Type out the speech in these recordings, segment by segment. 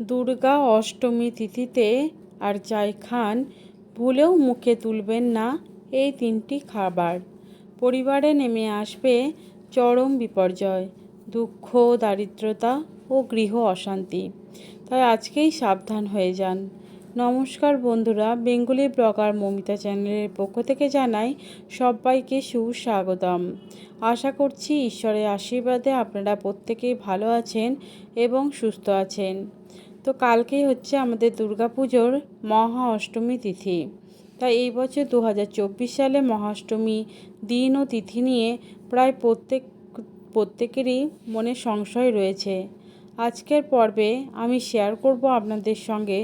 দুর্গা অষ্টমী তিথিতে আর যাই খান ভুলেও মুখে তুলবেন না এই তিনটি খাবার। পরিবারে নেমে আসবে চরম বিপর্যয়, দুঃখ, দারিদ্রতা ও গৃহ অশান্তি। তাই আজকেই সাবধান হয়ে যান। নমস্কার বন্ধুরা, বেঙ্গলি ব্লগার মমিতা চ্যানেলের পক্ষ থেকে জানাই সবাইকে সুস্বাগতম। আশা করছি ঈশ্বরের আশীর্বাদে আপনারা প্রত্যেকেই ভালো আছেন এবং সুস্থ আছেন। তো কালকেই হচ্ছে আমাদের দুর্গাপুজোর মহা অষ্টমী তিথি। তাই এই বছর দু হাজার চব্বিশ সালে মহাষ্টমী দিন ও তিথি নিয়ে প্রায় প্রত্যেক, প্রত্যেকেরই মনে সংশয় রয়েছে। আজকের পর্বে আমি শেয়ার করব আপনাদের সঙ্গে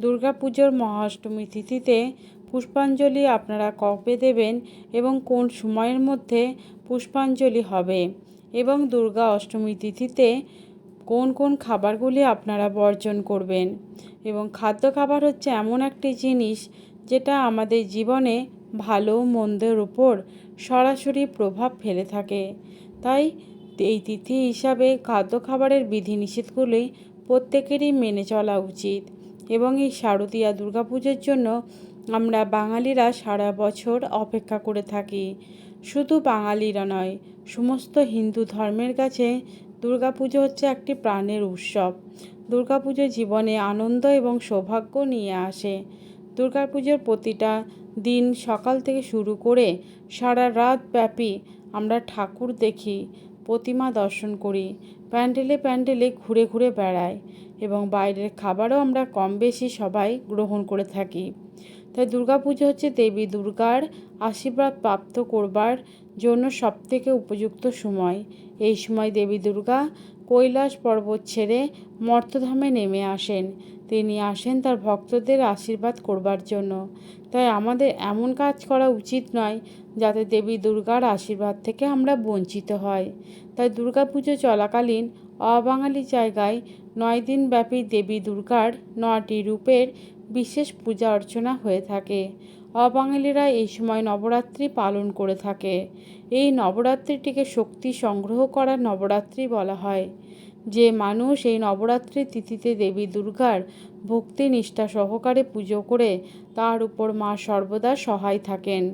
দুর্গাপুজোর মহাষ্টমী তিথিতে পুষ্পাঞ্জলি আপনারা কবে দেবেন এবং কোন সময়ের মধ্যে পুষ্পাঞ্জলি হবে এবং দুর্গা অষ্টমী তিথিতে কোন কোন খাবারগুলি আপনারা বর্জন করবেন? এবং খাদ্য খাবার হচ্ছে এমন একটি জিনিস যেটা আমাদের জীবনে ভালো মন্দের উপর সরাসরি প্রভাব ফেলে থাকে। তাই এই তিথি হিসাবে খাদ্য খাবারের বিধিনিষেধগুলি প্রত্যেকেরই মেনে চলা উচিত। এবং এই শারদীয়া দুর্গাপুজোর জন্য আমরা বাঙালিরা সারা বছর অপেক্ষা করে থাকি। শুধু বাঙালিরা নয়, সমস্ত হিন্দু ধর্মের কাছে দুর্গাপুজো হচ্ছে একটি প্রাণের উৎসব। দুর্গাপুজো জীবনে আনন্দ এবং সৌভাগ্য নিয়ে আসে। দুর্গাপুজোর প্রতিটা দিন সকাল থেকে শুরু করে সারা রাত ব্যাপী আমরা ঠাকুর দেখি, প্রতিমা দর্শন করি, প্যান্ডেলে প্যান্ডেলে ঘুরে ঘুরে বেড়াই এবং বাইরের খাবারও আমরা কম বেশি সবাই গ্রহণ করে থাকি। তাই দুর্গাপুজো হচ্ছে দেবী দুর্গার আশীর্বাদ প্রাপ্ত করবার জন্য সবথেকে উপযুক্ত সময়। এই সময় দেবী দুর্গা কৈলাস পর্বত ছেড়ে মর্তধামে নেমে আসেন। তিনি আসেন তার ভক্তদের আশীর্বাদ করবার জন্য। তাই আমাদের এমন কাজ করা উচিত নয় যাতে দেবী দুর্গার আশীর্বাদ থেকে আমরা বঞ্চিত হয় তাই দুর্গাপুজো চলাকালীন অবাঙালি জায়গায় নয় দিন ব্যাপী দেবী দুর্গার নটি রূপের বিশেষ পূজা অর্চনা হয়ে থাকে। অবাঙালিরা এই সময় নবরাত্রি পালন করে থাকে। এই নবরাত্রিটিকে শক্তি সংগ্রহ করার নবরাত্রি বলা হয়। যে মানুষ এই নবরাত্রির তিথিতে দেবী দুর্গার ভক্তি নিষ্ঠা সহকারে পুজো করে, তার উপর মা সর্বদা সহায় থাকেন।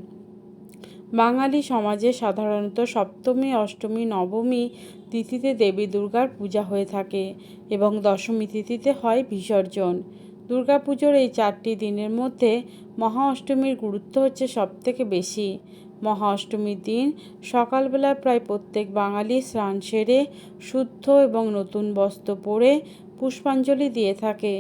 বাঙালি সমাজে সাধারণত সপ্তমী, অষ্টমী, নবমী তিথিতে দেবী দুর্গার পূজা হয়ে থাকে এবং দশমী তিথিতে হয় বিসর্জন। দুর্গাপুজোর এই চারটি দিনের মধ্যে মহা অষ্টমীর গুরুত্ব হচ্ছে সবথেকে বেশি। মহা অষ্টমীর দিন সকালবেলা প্রায় প্রত্যেক বাঙালি স্নান সেরে, শুদ্ধ এবং নতুন বস্ত্র পরে পুষ্পাঞ্জলি দিয়ে থাকে।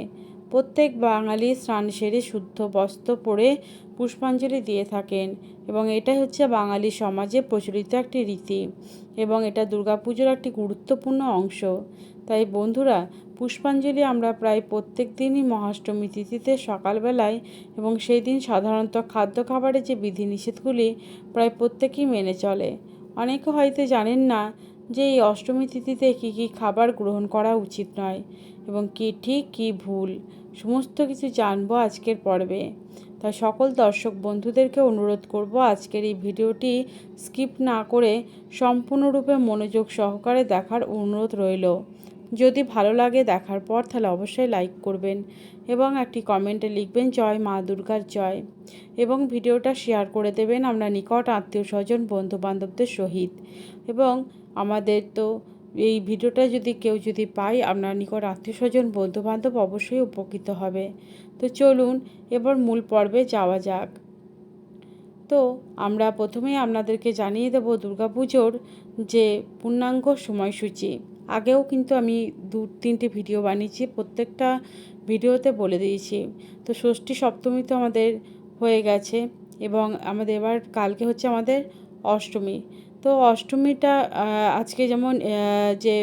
প্রত্যেক বাঙালি স্নান সেরে শুদ্ধ বস্ত্র পরে পুষ্পাঞ্জলি দিয়ে থাকেন এবং এটাই হচ্ছে বাঙালি সমাজে প্রচলিত একটি রীতি এবং এটা দুর্গাপুজোর একটি গুরুত্বপূর্ণ অংশ। তাই বন্ধুরা, পুষ্পাঞ্জলি আমরা প্রায় প্রত্যেক দিনই মহাষ্টমী তিথিতে সকালবেলায় এবং সেই দিন সাধারণত খাদ্য খাবারের যে বিধিনিষেধগুলি প্রায় প্রত্যেকেই মেনে চলে। অনেকে হয়তো জানেন না যে এই অষ্টমী তিথিতে কী কী খাবার গ্রহণ করা উচিত নয় এবং কী ঠিক, কী ভুল। সমস্ত কিছু জানব আজকের পর্বে। তাই সকল দর্শক বন্ধুদেরকে অনুরোধ করব আজকের এই ভিডিওটি স্কিপ না করে সম্পূর্ণরূপে মনোযোগ সহকারে দেখার অনুরোধ রইল। যদি ভালো লাগে দেখার পর তাহলে অবশ্যই লাইক করবেন এবং একটি কমেন্টে লিখবেন, জয় মা দুর্গার জয় এবং ভিডিওটা শেয়ার করে দেবেন আমরা নিকট আত্মীয় স্বজন, বন্ধুবান্ধবদের সহিত। এবং আমাদের তো এই ভিডিওটা যদি কেউ যদি পাই আপনার নিকট আত্মীয় স্বজন বন্ধুবান্ধব অবশ্যই উপকৃত হবে। তো চলুন, এবার মূল পর্বে যাওয়া যাক। তো আমরা প্রথমেই আপনাদেরকে জানিয়ে দেব দুর্গাপুজোর যে পূর্ণাঙ্গ সময়সূচি। আগেও কিন্তু আমি দু, তিনটে ভিডিও বানিয়েছি, প্রত্যেকটা ভিডিওতে বলে দিয়েছি। তো ষষ্ঠী সপ্তমী তো আমাদের হয়ে গেছে এবং আমাদের এবার কালকে হচ্ছে আমাদের অষ্টমী। তো অষ্টমীটা আজকে যেমন যে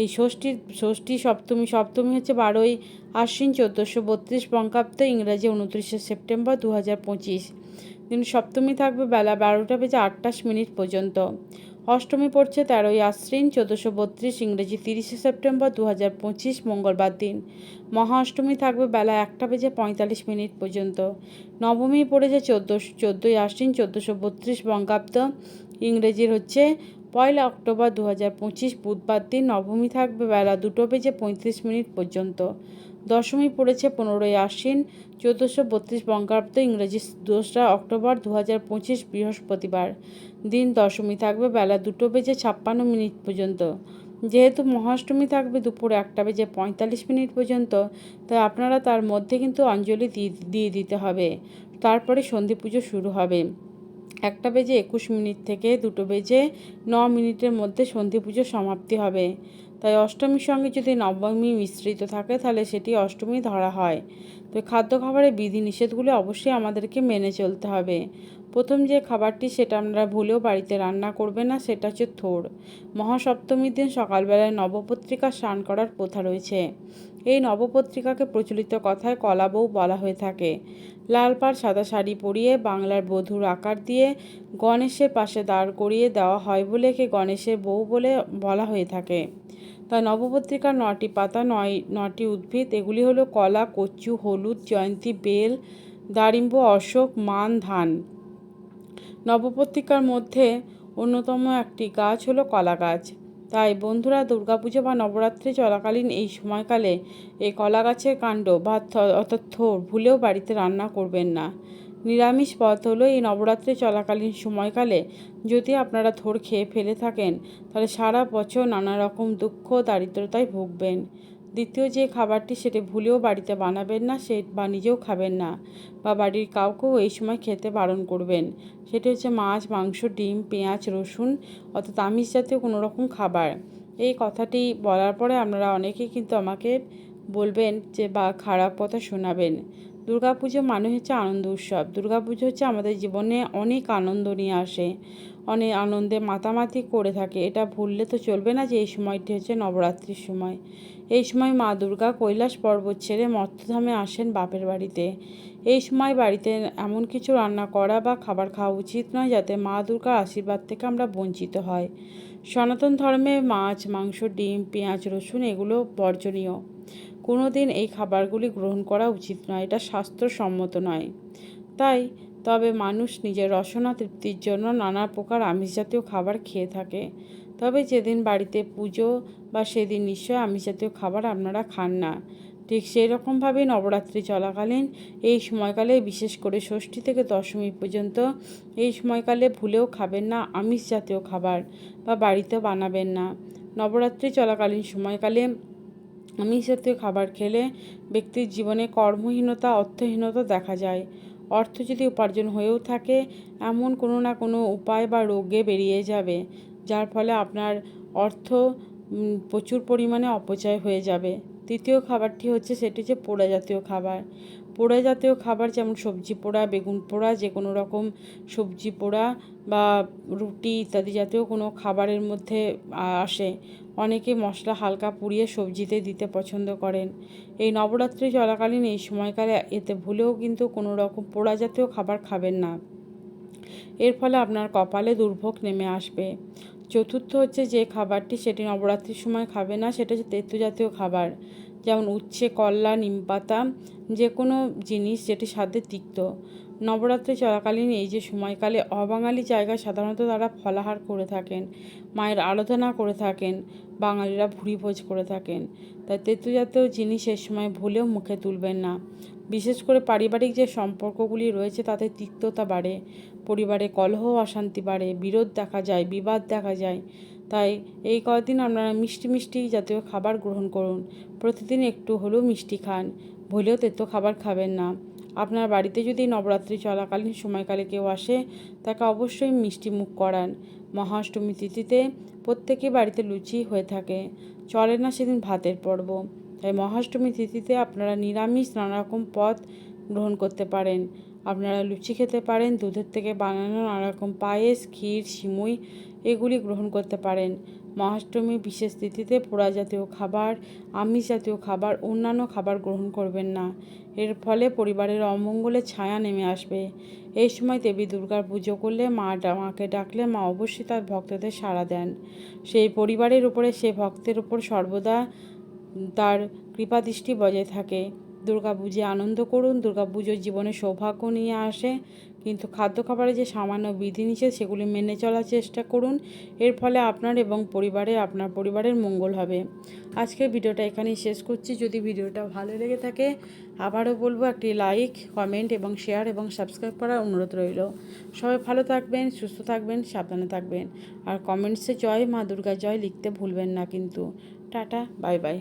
এই ষষ্ঠীর ষষ্ঠী, সপ্তমী সপ্তমী হচ্ছে বারোই আশ্বিন চোদ্দোশো বত্রিশ বঙ্গাব্দ ইংরাজি উনত্রিশে সেপ্টেম্বর দু হাজার পঁচিশ। কিন্তু সপ্তমী থাকবে বেলা বারোটা বেজে আটাশ মিনিট পর্যন্ত। অষ্টমী পড়ছে তেরোই আশ্বিন চোদ্দোশো বত্রিশ ইংরেজি তিরিশে সেপ্টেম্বর দু হাজার পঁচিশ মঙ্গলবার দিন। মহা অষ্টমী থাকবে বেলা একটা বেজে পঁয়তাল্লিশ মিনিট পর্যন্ত। নবমী পড়েছে চোদ্দোশো, চোদ্দোই আশ্বিন চোদ্দোশো বত্রিশ বঙ্গাব্দ ইংরেজির হচ্ছে পয়লা অক্টোবর দু হাজার পঁচিশ বুধবার দিন নবমী থাকবে বেলা দুটো বেজে পঁয়ত্রিশ মিনিট পর্যন্ত। দশমী পড়েছে পনেরোই আশ্বিন চোদ্দোশো বত্রিশ বঙ্গাব্দ ইংরেজি দোসরা অক্টোবর দু হাজার পঁচিশ বৃহস্পতিবার। দিন দশমী থাকবে বেলা দুটো বেজে ছাপ্পান্ন মিনিট পর্যন্ত। যেহেতু মহাষ্টমী থাকবে দুপুর একটা বেজে পঁয়তাল্লিশ মিনিট পর্যন্ত, তাই আপনারা তার মধ্যে কিন্তু অঞ্জলি দিয়ে দিতে হবে। তারপরে সন্ধি পুজো শুরু হবে। একটা বেজে একুশ মিনিট থেকে দুটো বেজে ন মিনিটের মধ্যে সন্ধি পুজো সমাপ্তি হবে। তাই অষ্টমীর সঙ্গে যদি নবমী মিশ্রিত থাকে, তাহলে সেটি অষ্টমী ধরা হয়। তো খাদ্য খাবারের বিধি নিষেধগুলো অবশ্যই আমাদেরকে মেনে চলতে হবে। প্রথম যে খাবারটি সেটা আপনারা ভুলেও বাড়িতে রান্না করবে না, সেটা হচ্ছে থোর। মহাসপ্তমীর দিন সকালবেলায় নবপত্রিকা স্নান করার প্রথা রয়েছে। এই নবপত্রিকাকে প্রচলিত কথায় কলা বউ বলা হয়ে থাকে। লাল পাড় সাদা শাড়ি পরিয়ে বাংলার বধূর আকার দিয়ে গণেশের পাশে দাঁড় করিয়ে দেওয়া হয় বলে একে গণেশের বউ বলে বলা হয়ে থাকে। তা নবপত্রিকার নটি পাতা, নয়, নটি উদ্ভিদ, এগুলি হলো কলা, কচু, হলুদ, জয়ন্তী, বেল, দারিম্ব, অশোক, মান, ধান। নবপত্রিকার মধ্যে অন্যতম একটি গাছ হলো কলা গাছ তাই বন্ধুরা, দুর্গাপুজো বা নবরাত্রি চলাকালীন এই সময়কালে এই কলা গাছের কাণ্ড বা অর্থাৎ থোর ভুলেও বাড়িতে রান্না করবেন না। নিরামিষ পথ হলো এই নবরাত্রি চলাকালীন সময়কালে যদি আপনারা থোর খেয়ে ফেলে থাকেন, তাহলে সারা বছর নানা রকম দুঃখ, দারিদ্রতায় ভুগবেন। দ্বিতীয় যে খাবারটি সেটি ভুলেও বাড়িতে বানাবেন না, সে বা নিজেও খাবেন না বা বাড়ির কাউকেও এই সময় খেতে বারণ করবেন। সেটি হচ্ছে মাছ, মাংস, ডিম, পেঁয়াজ, রসুন অর্থাৎ আমিষ জাতীয় কোনো রকম খাবার। এই কথাটি বলার পরে আপনারা অনেকেই কিন্তু আমাকে বলবেন যে, বা খারাপ কথা শোনাবেন। দুর্গাপুজো মানে হচ্ছে আনন্দ উৎসব। দুর্গাপুজো হচ্ছে আমাদের জীবনে অনেক আনন্দ নিয়ে আসে, অনেক আনন্দে মাতামাতি করে থাকে। এটা ভুললে তো চলবে না যে এই সময়টি হচ্ছে নবরাত্রির সময়। এই সময় মা দুর্গা কৈলাস পর্বত ছেড়ে মর্তধামে আসেন বাপের বাড়িতে। এই সময় বাড়িতে এমন কিছু রান্না করা বা খাবার খাওয়া উচিত নয় যাতে মা দুর্গার আশীর্বাদ থেকে আমরা বঞ্চিত হয়। সনাতন ধর্মে মাছ, মাংস, ডিম, পেঁয়াজ, রসুন এগুলো বর্জনীয়। কোনো দিন এই খাবারগুলি গ্রহণ করা উচিত নয়, এটা স্বাস্থ্যসম্মত নয়। তাই, তবে মানুষ নিজের রসনা তৃপ্তির জন্য নানা প্রকার আমিষ জাতীয় খাবার খেয়ে থাকে। তবে যেদিন বাড়িতে পুজো বা সেদিন নিশ্চয় আমিষ জাতীয় খাবার আপনারা খান না। ঠিক সেই রকমভাবে নবরাত্রি চলাকালীন এই সময়কালে, বিশেষ করে ষষ্ঠী থেকে দশমী পর্যন্ত, এই সময়কালে ভুলেও খাবেন না আমিষ জাতীয় খাবার বা বাড়িতে বানাবেন না। নবরাত্রি চলাকালীন সময়কালে আমিষ জাতীয় খাবার খেলে ব্যক্তির জীবনে কর্মহীনতা, অর্থহীনতা দেখা যায়। অর্থ যদি উপার্জন হয়েও থাকে, এমন কোনো না কোনো উপায় বা রোগে বেরিয়ে যাবে, যার ফলে আপনার অর্থ প্রচুর পরিমাণে অপচয় হয়ে যাবে। তৃতীয় খাবারটি হচ্ছে সেটি হচ্ছে পোড়া জাতীয় খাবার। পোড়া জাতীয় খাবার যেমন সবজি পোড়া, বেগুন পোড়া যে কোনো রকম সবজি পোড়া বা রুটি ইত্যাদি জাতীয় কোনো খাবারের মধ্যে আসে। অনেকে মশলা হালকা পুড়িয়ে সবজিতে দিতে পছন্দ করেন। এই নবরাত্রি চলাকালীন এই সময়কালে এতে ভুলেও কিন্তু কোনো রকম পোড়া জাতীয় খাবার খাবেন না। এর ফলে আপনার কপালে দুর্ভোগ নেমে আসবে। চতুর্থ হচ্ছে যে খাবারটি সেটি নবরাত্রির সময় খাবে না, সেটা হচ্ছে তেঁতু জাতীয় খাবার। যেমন উচ্ছে কল্লা নিমপাতা যে কোনো জিনিস যেটি স্বাদে তিক্ত। নবরাত্রি চলাকালীন এই যে সময়কালে অবাঙালি জায়গায় সাধারণত তারা ফলাহার করে থাকেন, মায়ের আরাধনা করে থাকেন, বাঙালিরা ভুরি ভোজ করে থাকেন। তাই তেতো জাতীয় জিনিস এর সময় ভুলেও মুখে তুলবেন না। বিশেষ করে পারিবারিক যে সম্পর্কগুলি রয়েছে তাতে তিক্ততা বাড়ে, পরিবারে কলহ অশান্তি বাড়ে, বিরোধ দেখা যায়, বিবাদ দেখা যায়। তাই এই কয়েকদিন আপনারা মিষ্টি মিষ্টি জাতীয় খাবার গ্রহণ করুন। প্রতিদিন একটু হলেও মিষ্টি খান, ভুলেও তেতো খাবার খাবেন না। আপনার বাড়িতে যদি নবরাত্রি চলাকালীন সময়কালে কেউ আসে, তাকে অবশ্যই মিষ্টি মুখ করান। মহাষ্টমী তিথিতে প্রত্যেকে বাড়িতে লুচি হয়ে থাকে। চলে না সেদিন ভাতের পর্ব। তাই মহাষ্টমী তিথিতে আপনারা নিরামিষ নানা রকম পদ গ্রহণ করতে পারেন। আপনারা লুচি খেতে পারেন, দুধের থেকে বানানো নানা রকম পায়েস, ক্ষীর, সিমুই, এগুলি গ্রহণ করতে পারেন। মহাষ্টমী বিশেষ তিথিতে পোড়া জাতীয় খাবার, আমিষ জাতীয় খাবার, অন্যান্য খাবার গ্রহণ করবেন না। এর ফলে পরিবারের অমঙ্গলের ছায়া নেমে আসবে। এই সময় দেবী দুর্গার পুজো করলে মা মাকে ডাকলে মা অবশ্যই তার ভক্তদের সাড়া দেন। সেই পরিবারের উপরে সে ভক্তের উপর সর্বদা তার কৃপাদৃষ্টি বজায় থাকে। দুর্গা পুজো আনন্দ করুন, দুর্গা পুজো জীবনে সৌভাগ্য নিয়ে আসে। কিন্তু খাদ্য খাবারে যে সামান্য বিধিনিষেধ সেগুলি মেনে চলার চেষ্টা করুন। এর ফলে আপনার এবং পরিবারে, আপনার পরিবারের মঙ্গল হবে। আজকের ভিডিওটা এখানেই শেষ করছি। যদি ভিডিওটা ভালো লেগে থাকে, আবারও বলব একটি লাইক কমেন্ট এবং শেয়ার এবং সাবস্ক্রাইব করার অনুরোধ রইল। সবাই ভালো থাকবেন, সুস্থ থাকবেন, সাবধানে থাকবেন। আর কমেন্টসে জয় মা দুর্গা, জয় লিখতে ভুলবেন না কিন্তু। Tata bye bye